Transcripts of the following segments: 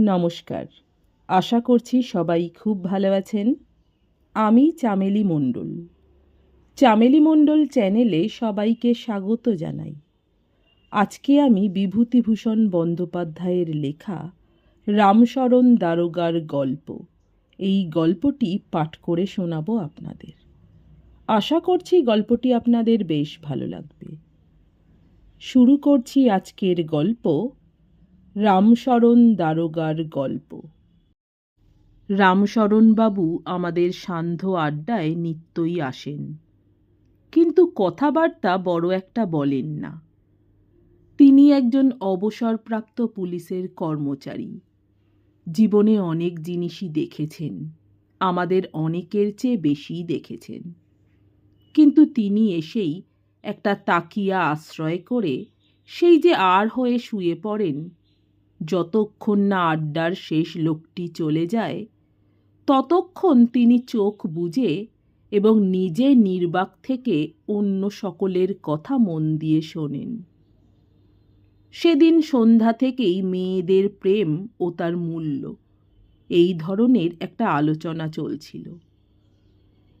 নমস্কার। আশা করছি সবাই খুব ভালো আছেন। আমি চামেলি মণ্ডল। চামেলি মণ্ডল চ্যানেলে সবাইকে স্বাগত জানাই। আজকে আমি বিভূতিভূষণ বন্দ্যোপাধ্যায়ের লেখা রামশরণ দারোগার গল্প। এই গল্পটি পাঠ করে শোনাবো আপনাদের। আশা করছি গল্পটি আপনাদের বেশ ভালো লাগবে। শুরু করছি আজকের গল্প রামশরণ দারোগার গল্প। রামশরণবাবু আমাদের সান্ধ্য আড্ডায় নিত্যই আসেন। কিন্তু কথাবার্তা বড় একটা বলেন না। তিনি একজন অবসরপ্রাপ্ত পুলিশের কর্মচারী। জীবনে অনেক জিনিসই দেখেছেন। আমাদের অনেকের চেয়ে বেশি দেখেছেন। কিন্তু তিনি এসেই একটা তাকিয়া আশ্রয় করে সেই যে আর হয়ে শুয়ে পড়েন যতক্ষণ না আড্ডার শেষ লোকটি চলে যায়, ততক্ষণ তিনি চোখ বুজে এবং নিজে নির্বাক থেকে অন্য সকলের কথা মন দিয়ে শোনেন। সেদিন সন্ধ্যা থেকেই মেয়েদের প্রেম ও তার মূল্য এই ধরনের একটা আলোচনা চলছিল।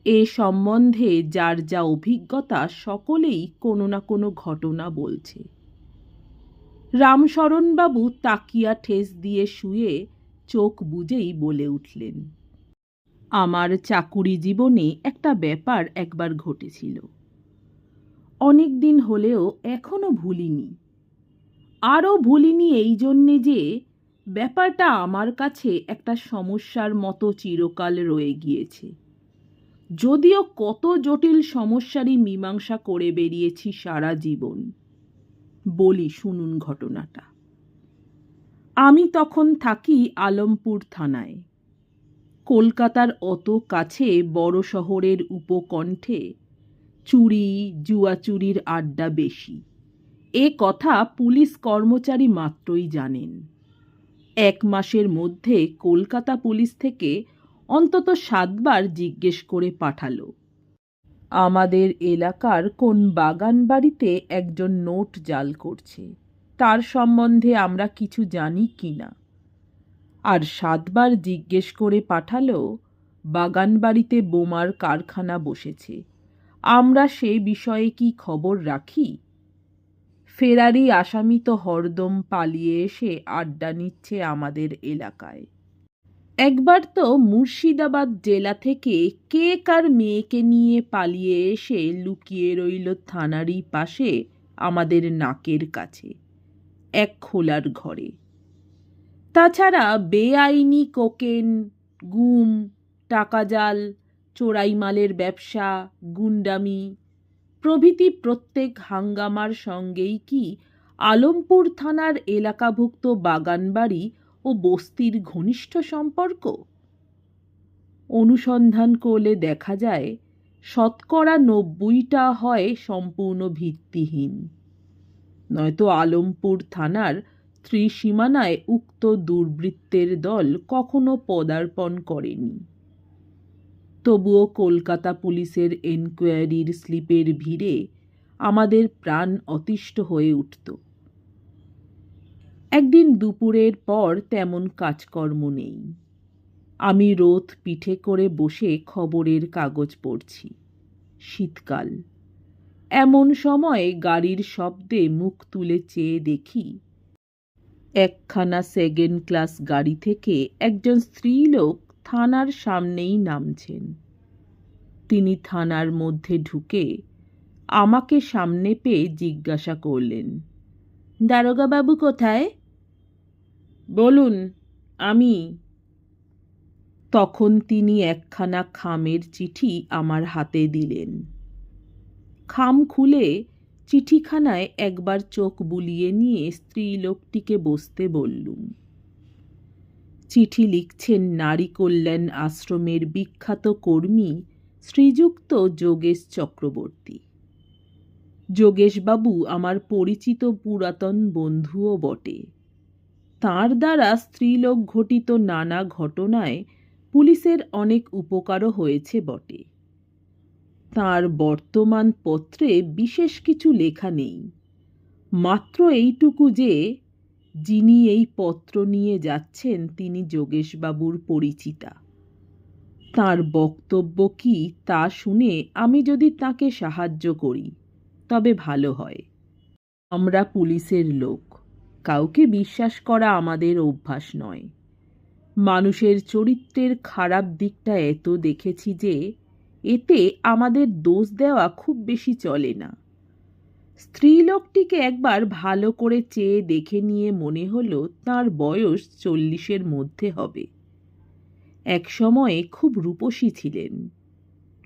এ সম্বন্ধে যার যা অভিজ্ঞতা সকলেই কোনো না কোনো ঘটনা বলছে। রামশরণবাবু তাকিয়া ঠেস দিয়ে শুয়ে চোখ বুজেই বলে উঠলেন, আমার চাকুরি জীবনে একটা ব্যাপার একবার ঘটেছিল। অনেক দিন হলেও এখনও ভুলিনি। আরও ভুলিনি এই জন্যে যে ব্যাপারটা আমার কাছে একটা সমস্যার মতো চিরকাল রয়ে গিয়েছে। যদিও কত জটিল সমস্যারই মীমাংসা করে বেরিয়েছি সারা জীবন। বলি শুনুন ঘটনাটা। আমি তখন থাকি আলমপুর থানায়। কলকাতার অত কাছে বড় শহরের উপকণ্ঠে চুরি, জুয়াচুরির আড্ডা বেশি। এ কথা পুলিশ কর্মচারী মাত্রই জানেন। এক মাসের মধ্যে কলকাতা পুলিশ থেকে অন্তত সাতবার জিজ্ঞেস করে পাঠালো। আমাদের এলাকার কোন বাগান বাড়িতে একজন নোট জাল করছে? তার সম্বন্ধে আমরা কিছু জানি কি না। আর সাতবার জিজ্ঞেস করে পাঠালো বাগান বাড়িতে বোমার কারখানা বসেছে। আমরা সে বিষয়ে কি খবর রাখি? ফেরারি আসামি তো হরদম পালিয়ে এসে আড্ডা নিচ্ছে আমাদের এলাকায়। একবার তো মুর্শিদাবাদ জেলা থেকে কে কার মেয়েকে নিয়ে পালিয়ে এসে লুকিয়ে রইল থানারই পাশে আমাদের নাকের কাছে, এক খোলার ঘরে। তাছাড়া বেআইনি কোকেন, গুম টাকা জাল চোরাই মালের ব্যবসা, গুন্ডামি, প্রভৃতি প্রত্যেক হাঙ্গামার সঙ্গেই কি আলমপুর থানার এলাকাভুক্ত বাগানবাড়ি ও বস্তির ঘনিষ্ঠ সম্পর্ক? অনুসন্ধান করলে দেখা যায়, শতকরা নব্বইটা হয় সম্পূর্ণ ভিত্তিহীন। নয়তো আলমপুর থানার ত্রিসীমানায় উক্ত দুর্বৃত্তের দল কখনো পদার্পণ করেনি। তবুও কলকাতা পুলিশের এনকোয়ারির স্লিপের ভিড়ে আমাদের প্রাণ অতিষ্ঠ হয়ে উঠত। একদিন দুপুরের পর তেমন কাজকর্ম নেই। আমি রোদ পিঠে করে বসে খবরের কাগজ পড়ছি। শীতকাল। এমন সময় গাড়ির শব্দে মুখ তুলে চেয়ে দেখি, একখানা সেকেন্ড ক্লাস গাড়ি থেকে একজন স্ত্রীলোক থানার সামনেই নামছেন। তিনি থানার মধ্যে ঢুকে আমাকে সামনে পেয়ে জিজ্ঞাসা করলেন, দারোগাবাবু কোথায়? বলুন, আমি। তখন তিনি একখানা খামের চিঠি আমার হাতে দিলেন। খাম খুলে চিঠিখানায় একবার চোখ বুলিয়ে নিয়ে স্ত্রীলোকটিকে বসতে বললুম। চিঠি লিখছেন নারী কল্যাণ আশ্রমের বিখ্যাত কর্মী শ্রীযুক্ত যোগেশ চক্রবর্তী। যোগেশবাবু আমার পরিচিত পুরাতন বন্ধুও বটে। তার দ্বারা স্ত্রীলোক ঘটিত নানা ঘটনায় পুলিশের অনেক উপকারও হয়েছে বটে। তার বর্তমান পত্রে বিশেষ কিছু লেখা নেই। মাত্র এইটুকু যে, যিনি এই পত্র নিয়ে যাচ্ছেন তিনি যোগেশবাবুর পরিচিতা। তার বক্তব্য কি তা শুনে আমি যদি তাকে সাহায্য করি, তবে ভালো হয়। আমরা পুলিশের লোক। কাউকে বিশ্বাস করা আমাদের অভ্যাস নয়। মানুষের চরিত্রের খারাপ দিকটা এত দেখেছি যে এতে আমাদের দোষ দেওয়া খুব বেশি চলে না। স্ত্রীলোকটিকে একবার ভালো করে চেয়ে দেখে নিয়ে মনে হলো তার বয়স চল্লিশের মধ্যে হবে। এক সময়ে খুব রূপসী ছিলেন।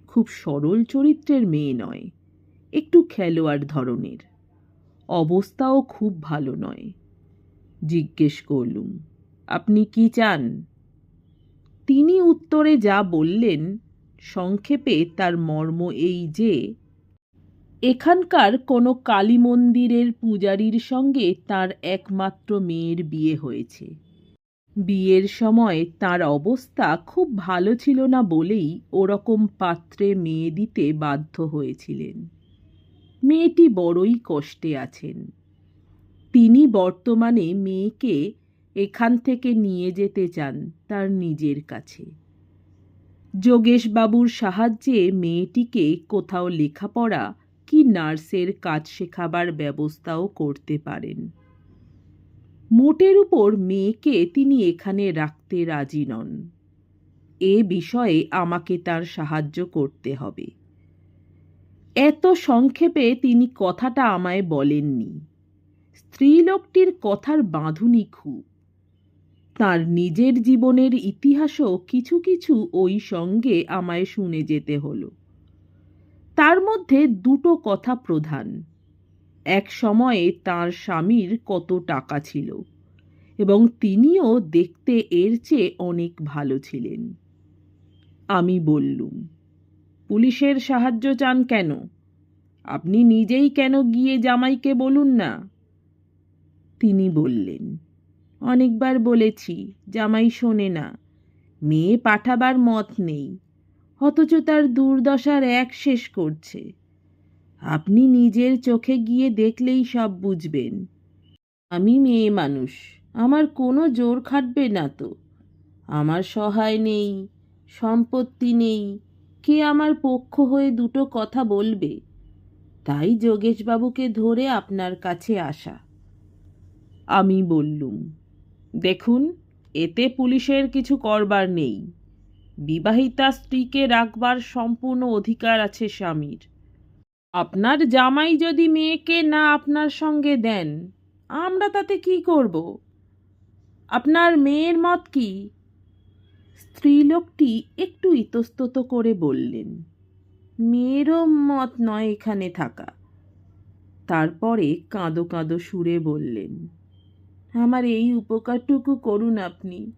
খুব সরল চরিত্রের মেয়ে নয়, একটু খেলোয়াড় ধরনের। অবস্থাও খুব ভালো নয়। জিজ্ঞেস করলুম, আপনি কি চান? তিনি উত্তরে যা বললেন, সংক্ষেপে তার মর্ম এই যে, এখানকার কোনো কালী মন্দিরের পূজারীর সঙ্গে তার একমাত্র মেয়ের বিয়ে হয়েছে। বিয়ের সময় তার অবস্থা খুব ভালো ছিল না বলেই ওরকম পাত্রে মেয়ে দিতে বাধ্য হয়েছিলেন। মেয়েটি বড়ই কষ্টে আছেন। তিনি বর্তমানে মেয়েকে এখান থেকে নিয়ে যেতে চান তার নিজের কাছে। যোগেশবাবুর সাহায্যে মেয়েটিকে কোথাও লেখাপড়া কি নার্সের কাজ শেখাবার ব্যবস্থাও করতে পারেন। মোটের উপর মেয়েকে তিনি এখানে রাখতে রাজি নন। এ বিষয়ে আমাকে তার সাহায্য করতে হবে। এত সংক্ষেপে তিনি কথাটা আমায় বলেননি। স্ত্রীলোকটির কথার বাঁধুনি খুব। তার নিজের জীবনের ইতিহাসও কিছু কিছু ওই সঙ্গে আমায় শুনে যেতে হলো। তার মধ্যে দুটো কথা প্রধান। এক সময়ে তার স্বামীর কত টাকা ছিল এবং তিনিও দেখতে এর চেয়ে অনেক ভালো ছিলেন। আমি বললুম, পুলিশের সাহায্য চান কেন? আপনি নিজেই কেন গিয়ে জামাইকে বলুন না? তিনি বললেন, অনেকবার বলেছি, জামাই শোনে না। মেয়ে পাঠাবার মত নেই। অথচ তার দুর্দশার এক শেষ করছে। আপনি নিজের চোখে গিয়ে দেখলেই সব বুঝবেন। আমি মেয়ে মানুষ, আমার কোনো জোর খাটবে না তো। আমার সহায় নেই, সম্পত্তি নেই, কে আমার পক্ষ হয়ে দুটো কথা বলবে? তাই যোগেশবাবুকে ধরে আপনার কাছে আসা। আমি বললুম, দেখুন, এতে পুলিশের কিছু করবার নেই। বিবাহিতা স্ত্রীকে রাখবার সম্পূর্ণ অধিকার আছে স্বামীর। আপনার জামাই যদি মেয়েকে না আপনার সঙ্গে দেন, আমরা তাতে কি করব? আপনার মেয়ের মত কি? স্ত্রীলোকটি একটু ইতস্তত করে বললেন, মেয়েরও মত নয় এখানে থাকা। তারপরে কাঁদো কাঁদো সুরে বললেন আমার এই উপকারটুকু করুন আপনি।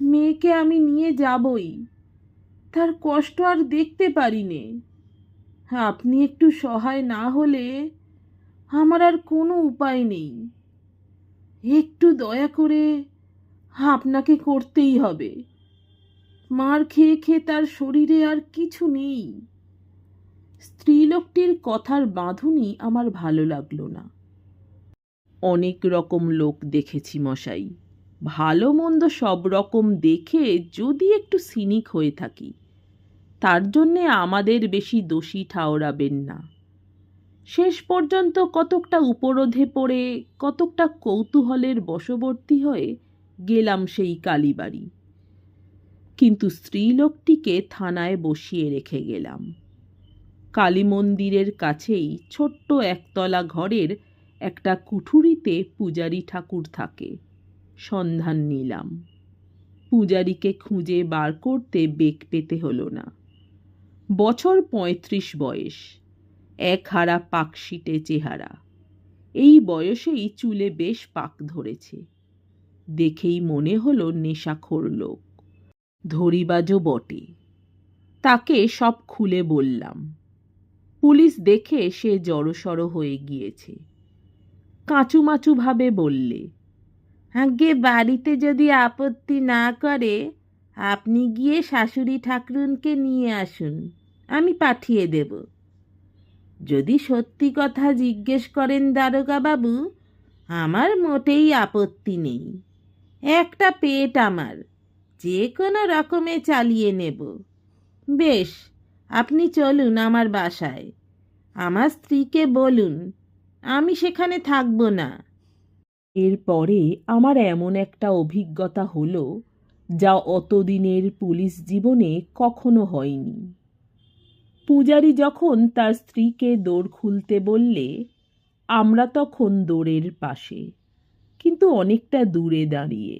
মেয়েকে আমি নিয়ে যাবই। তার কষ্ট আর দেখতে পারি নে আপনি একটু সহায় না হলে আমার আর কোনো উপায় নেই। একটু দয়া করে আপনাকে করতেই হবে। মার খেয়ে খেয়ে তার শরীরে আর কিছু নেই। স্ত্রীলোকটির কথার বাঁধুনি আমার ভালো লাগল না। অনেক রকম লোক দেখেছি মশাই। ভালো মন্দ সব রকম দেখে যদি একটু সিনিক হয়ে থাকি, তার জন্যে আমাদের বেশি দোষী ঠাওরাবেন না। শেষ পর্যন্ত কতকটা উপরোধে পড়ে, কতকটা কৌতূহলের বশবর্তী হয়ে গেলাম সেই কালীবাড়ি। কিন্তু স্ত্রীলোকটিকে থানায় বসিয়ে রেখে গেলাম। কালী মন্দিরের কাছেই ছোট্ট একতলা ঘরের একটা কুঠুরিতে পূজারি ঠাকুর থাকে। সন্ধান নিলাম। পূজারীকে খুঁজে বার করতে বেগ পেতে হলো না। বছর পঁয়ত্রিশ বয়স। এক হারা পাকশিটে চেহারা। এই বয়সেই চুলে বেশ পাক ধরেছে। দেখেই মনে হলো নেশাখোর লোক। ধরিবাজও বটে। তাকে সব খুলে বললাম। পুলিশ দেখে সে জড়সড় হয়ে গিয়েছে। কাঁচুমাচু ভাবে বললে, আগে বাড়িতে যদি আপত্তি না করে, আপনি গিয়ে শাশুড়ি ঠাকুরুনকে নিয়ে আসুন, আমি পাঠিয়ে দেব। যদি সত্যি কথা জিজ্ঞেস করেন দারোগা বাবু আমার মোটেই আপত্তি নেই। একটা পেট আমার যে কোনো রকমে চালিয়ে নেব। বেশ, আপনি চলুন আমার বাসায়। আমার স্ত্রীকে বলুন আমি সেখানে থাকব না। এরপরে আমার এমন একটা অভিজ্ঞতা হলো, যা অতদিনের পুলিশ জীবনে কখনো হয়নি। পূজারি যখন তার স্ত্রীকে দৌড় খুলতে বললে, আমরা তখন দৌড়ের পাশে, কিন্তু অনেকটা দূরে দাঁড়িয়ে।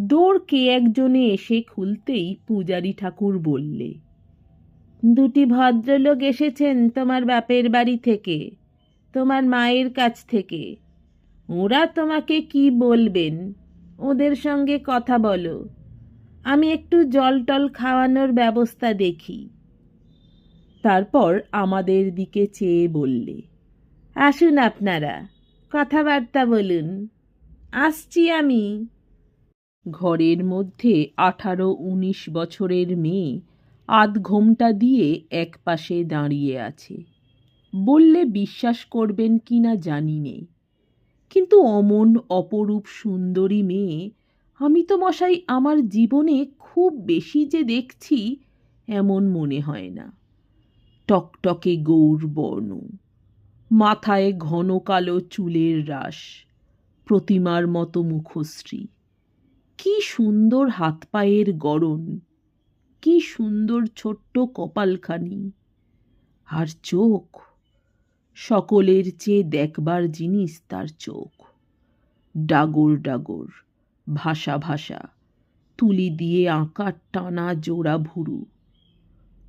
দৌড় কে একজনে এসে খুলতেই পূজারি ঠাকুর বললে, দুটি ভদ্রলোক এসেছেন তোমার বাপের বাড়ি থেকে। তোমার মায়ের কাছ থেকে। ওরা তোমাকে কি বলবেন? ওদের সঙ্গে কথা বলো। আমি একটু জল টল খাওয়ানোর ব্যবস্থা দেখি। তারপর আমাদের দিকে চেয়ে বললে, আসুন আপনারা, কথাবার্তা বলুন। আসছি আমি। ঘরের মধ্যে আঠারো উনিশ বছরের মেয়ে আধ ঘোমটা দিয়ে এক পাশে দাঁড়িয়ে আছে। বললে বিশ্বাস করবেন কি না জানি নে কিন্তু অমন, অপরূপ, সুন্দরী মেয়ে আমি তো মশাই আমার জীবনে খুব বেশি যে দেখছি এমন মনে হয় না। টকটকে গৌর বর্ণ, মাথায় ঘন কালো চুলের রাশ, প্রতিমার মতো মুখশ্রী। কি সুন্দর হাত পায়ের গড়ন, কি সুন্দর ছোট্ট কপালখানি। আর চোখ সকলের চেয়ে দেখবার জিনিস তার চোখ। ডাগর ডাগর ভাষা ভাষা তুলি দিয়ে আঁকার টানা জোড়া ভুরু।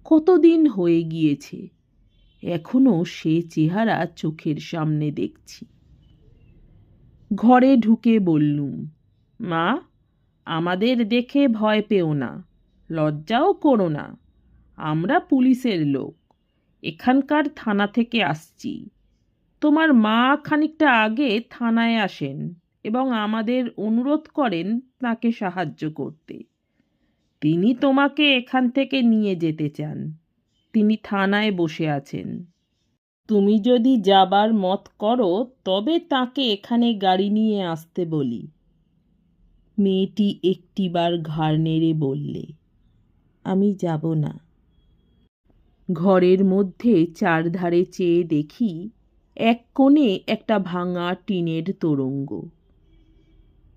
কতদিন হয়ে গিয়েছে, এখনও সে চেহারা চোখের সামনে দেখছি। ঘরে ঢুকে বললুম, মা, আমাদের দেখে ভয় পেও না, লজ্জাও করো না, আমরা পুলিশের লোক। এখানকার থানা থেকে আসছি। তোমার মা খানিকটা আগে থানায় আসেন এবং আমাদের অনুরোধ করেন তাকে সাহায্য করতে। তিনি তোমাকে এখান থেকে নিয়ে যেতে চান। তিনি থানায় বসে আছেন। তুমি যদি যাবার মত করো, তবে তাকে এখানে গাড়ি নিয়ে আসতে বলি। মেয়েটি একটিবার ঘাড় নেড়ে বললে, আমি যাব না। ঘরের মধ্যে চারধারে চেয়ে দেখি এক কোণে একটা ভাঙা টিনের তোরঙ্গ।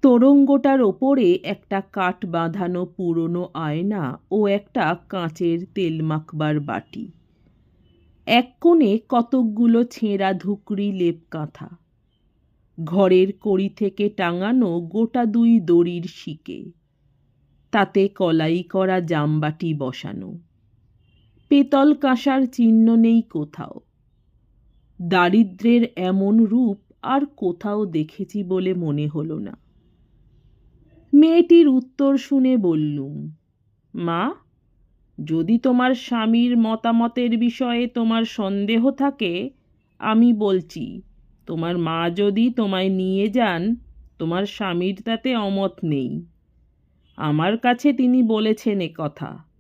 তোরঙ্গটার ওপরে একটা কাঠ বাঁধানো পুরনো আয়না ও একটা কাঁচের তেল মাখবার বাটি। এক কোণে কতকগুলো ছেঁড়া ধুকরি লেপ কাঁথা ঘরের কড়ি থেকে টাঙানো গোটা দুই দড়ির শিকে। তাতে কলাই করা জামবাটি বসানো। পেতল কাঁসার চিহ্ন নেই কোথাও। দারিদ্রের এমন রূপ আর কোথাও দেখেছি বলে মনে হলো না। মেয়েটির উত্তর শুনে বললুম, মা, যদি তোমার স্বামীর মতামতের বিষয়ে তোমার সন্দেহ থাকে, আমি বলছি, তোমার মা যদি তোমায় নিয়ে যান, তোমার স্বামীর তাতে অমত নেই। আমার কাছে তিনি বলেছেন কথা।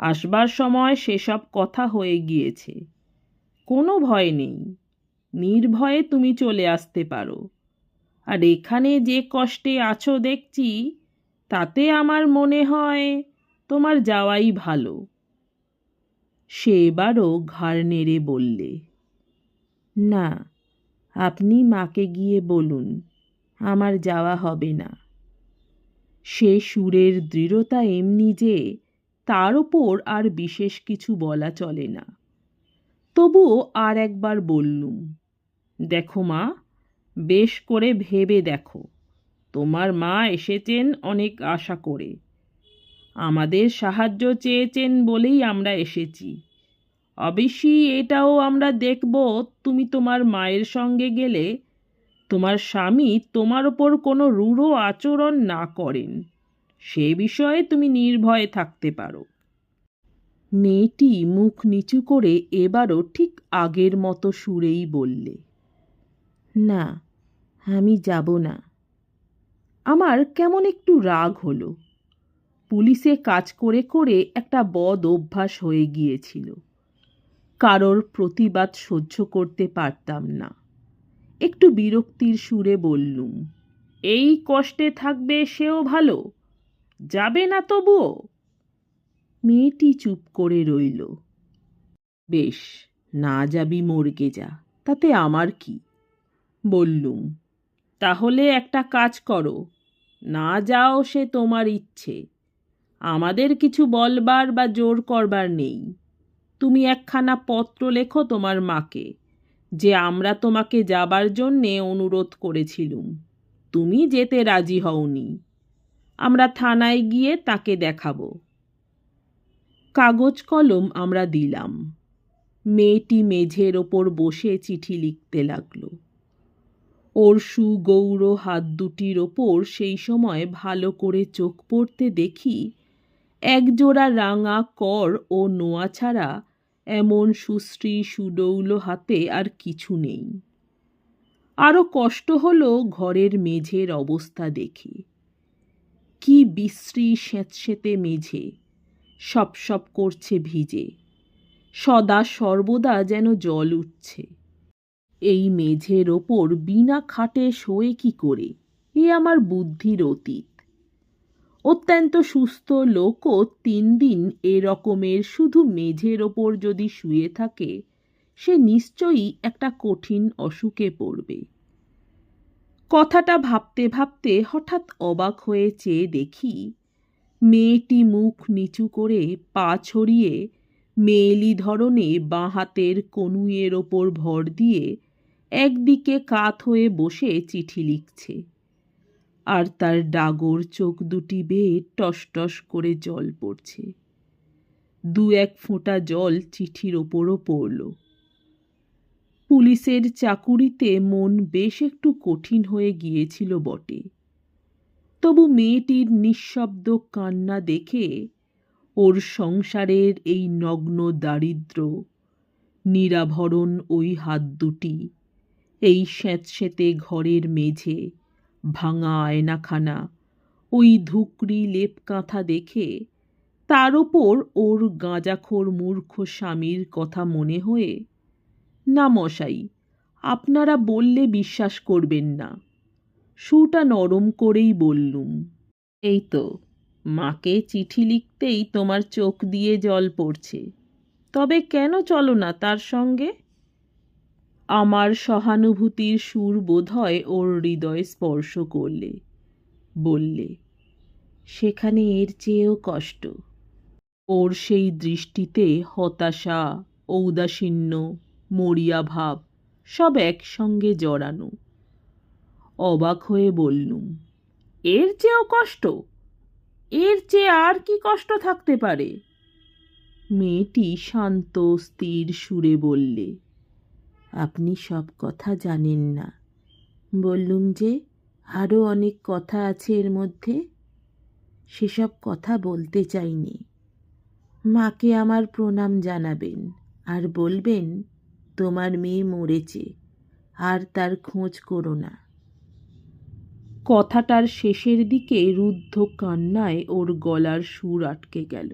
আসবার সময় সেসব কথা হয়ে গিয়েছে। কোনো ভয় নেই। নির্ভয়ে তুমি চলে আসতে পারো। আর এখানে যে কষ্টে আছো দেখছি, তাতে আমার মনে হয় তোমার যাওয়াই ভালো। সে এবারও ঘাড় নেড়ে বললে, না, আপনি মাকে গিয়ে বলুন, আমার যাওয়া হবে না। সে সুরের দৃঢ়তা এমনি যে তার ওপর আর বিশেষ কিছু বলা চলে না। তবুও আর একবার বললুম, দেখো মা, বেশ করে ভেবে দেখো, তোমার মা এসেছেন অনেক আশা করে। আমাদের সাহায্য চেয়েছেন বলেই আমরা এসেছি। অবশ্যই এটাও আমরা দেখব, তুমি তোমার মায়ের সঙ্গে গেলে তোমার স্বামী তোমার ওপর কোনো রূঢ় আচরণ না করেন। সে বিষয়ে তুমি নির্ভয়ে থাকতে পারো। মেয়েটি মুখ নিচু করে এবারও ঠিক আগের মতো সুরেই বললে, না, আমি যাব না। আমার কেমন একটু রাগ হলো। পুলিশে কাজ করে করে একটা বদ অভ্যাস হয়ে গিয়েছিল। কারোর প্রতিবাদ সহ্য করতে পারতাম না। একটু বিরক্তির সুরে বললুম, এই কষ্টে থাকবে সেও ভালো? যাবে না তবুও মেয়েটি চুপ করে রইল। বেশ, না যাবি মর্গে যা, তাতে আমার কি? বললুম, তাহলে একটা কাজ করো। না যাও সে তোমার ইচ্ছে। আমাদের কিছু বলবার বা জোর করবার নেই। তুমি একখানা পত্র লেখো তোমার মাকে, যে আমরা তোমাকে যাবার জন্যে অনুরোধ করেছিলুম। তুমি যেতে রাজি হওনি। আমরা থানায় গিয়ে তাকে দেখাবো। কাগজ কলম আমরা দিলাম। মেয়েটি মেঝের ওপর বসে চিঠি লিখতে লাগল। ওর সুগৌর হাত দুটির ওপর সেই সময় ভালো করে চোখ পড়তে দেখি একজোড়া রাঙা কর ও নোয়া ছাড়া এমন সুশ্রী সুডৌল হাতে আর কিছু নেই। আরও কষ্ট হলো ঘরের মেঝের অবস্থা দেখে। কি বিশ্রী স্যাঁতস্যাঁতে মেঝে, সপ সপ করছে ভিজে, সদা সর্বদা যেন জল উঠছে। এই মেঝের ওপর বিনা খাটে শোয়ে কি করে? এ আমার বুদ্ধির অতীত। অত্যন্ত সুস্থ লোকও তিন দিন এ রকমের শুধু মেঝের ওপর যদি শুয়ে থাকে, সে নিশ্চয়ই একটা কঠিন অসুখে পড়বে। কথাটা ভাবতে ভাবতে হঠাৎ অবাক হয়ে চেয়ে দেখি, মেয়েটি মুখ নিচু করে পা ছড়িয়ে মেয়েলি ধরনে বাঁ হাতের কনুইয়ের ওপর ভর দিয়ে একদিকে কাত হয়ে বসে চিঠি লিখছে। আর তার ডাগর চোখ দুটি বেয়ে টসটস করে জল পড়ছে। দু এক ফোঁটা জল চিঠির ওপরও পড়ল। পুলিশের চাকুরিতে মন বেশ একটু কঠিন হয়ে গিয়েছিল বটে। তবু মেয়েটির নিঃশব্দ কান্না দেখে ওর সংসারের এই নগ্ন দারিদ্র, নিরাভরণ ওই হাত দুটি, এই স্যাঁতস্যাঁতে ঘরের মেঝে, ভাঙা আয়নাখানা, ওই ধুকরি লেপ কাঁথা দেখে তার ওপর ওর গাঁজাখোর মূর্খ স্বামীর কথা মনে হয়ে না মশাই, আপনারা বললে বিশ্বাস করবেন না। সুটা নরম করেই বললুম। এই তো, মাকে চিঠি লিখতেই তোমার চোখ দিয়ে জল পড়ছে। তবে কেন চলো না তার সঙ্গে? আমার সহানুভূতির সুর বোধহয় ওর হৃদয় স্পর্শ করলে, বললে, সেখানে এর চেয়েও কষ্ট। ওর সেই দৃষ্টিতে হতাশা, ঔদাসীন্য মরিয়া ভাব, সব একসঙ্গে জড়ানো। অবাক হয়ে বললুম এর চেয়েও কষ্ট? এর চেয়ে আর কি কষ্ট থাকতে পারে? মেয়েটি শান্ত, স্থির সুরে বললে, আপনি সব কথা জানেন না। বললুম যে আরও অনেক কথা আছে এর মধ্যে। সেসব কথা বলতে চাইনি। মাকে আমার প্রণাম জানাবেন আর বলবেন তোমার মেয়ে মরেছে, আর তার খোঁজ করো না। কথাটার শেষের দিকে রুদ্ধ কান্নায় ওর গলার সুর আটকে গেল।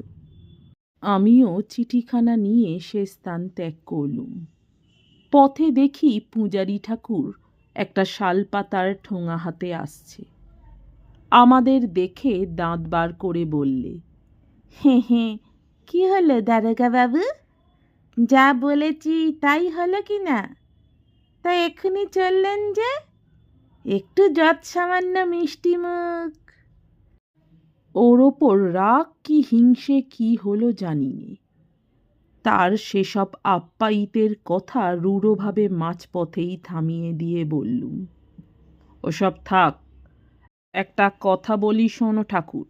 আমিও চিঠিখানা নিয়ে সে স্থান ত্যাগ করলুম। পথে দেখি পূজারি ঠাকুর একটা শালপাতার ঠোঙা হাতে আসছে। আমাদের দেখে দাঁত বার করে বললে হে হে কি হলো দারোগা বাবু যা বলেছি তাই হলো কি না? তা এক্ষুনি চললেন যে? একটু যৎ সামান্য মিষ্টি মুখ। ওর ওপর রাগ কি হিংসে কি হলো জানিনে। তার সেসব আপ্যায়িতের কথা রূঢ়ভাবে মাঝপথেই থামিয়ে দিয়ে বললুম, ওসব থাক, একটা কথা বলি শোনো ঠাকুর।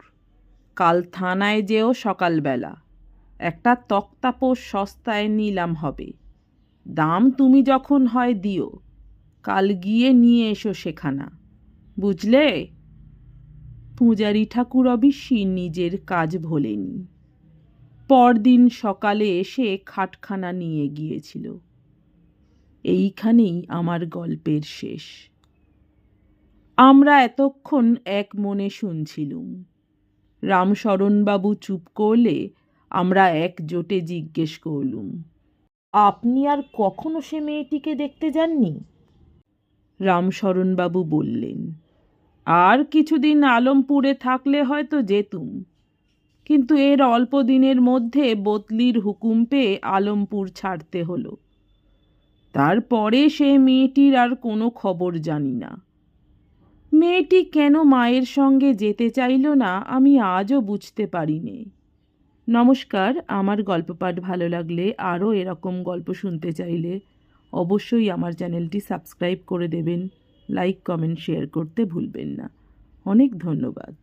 কাল থানায় যেও সকালবেলা। একটা তক্তাপোষ সস্তায় নিলাম হবে। দাম তুমি যখন হয় দিও। কাল গিয়ে নিয়ে এসো সেখানা। বুঝলে? পূজারি ঠাকুর অবশ্যই নিজের কাজ ভোলেনি। পরদিন সকালে এসে খাটখানা নিয়ে গিয়েছিল। এইখানেই আমার গল্পের শেষ। আমরা এতক্ষণ এক মনে শুনছিলুম। রামশরণবাবু চুপ করলে আমরা একজোটে জিজ্ঞেস করলুম, আপনি আর কখনো সে মেয়েটিকে দেখতে যাননি? রামশরণবাবু বললেন, আর কিছুদিন আলমপুরে থাকলে হয়তো যেতুম, কিন্তু এর অল্প দিনের মধ্যে বদলির হুকুম পেয়ে আলমপুর ছাড়তে হলো। তারপরে সে মেয়েটির আর কোনো খবর জানি না। মেয়েটি কেন মায়ের সঙ্গে যেতে চাইল না আমি আজও বুঝতে পারিনি নমস্কার, আমার গল্প পাঠ ভালো লাগলে আরও এরকম গল্প শুনতে চাইলে অবশ্যই আমার চ্যানেলটি সাবস্ক্রাইব করে দেবেন, লাইক, কমেন্ট, শেয়ার করতে ভুলবেন না। অনেক ধন্যবাদ।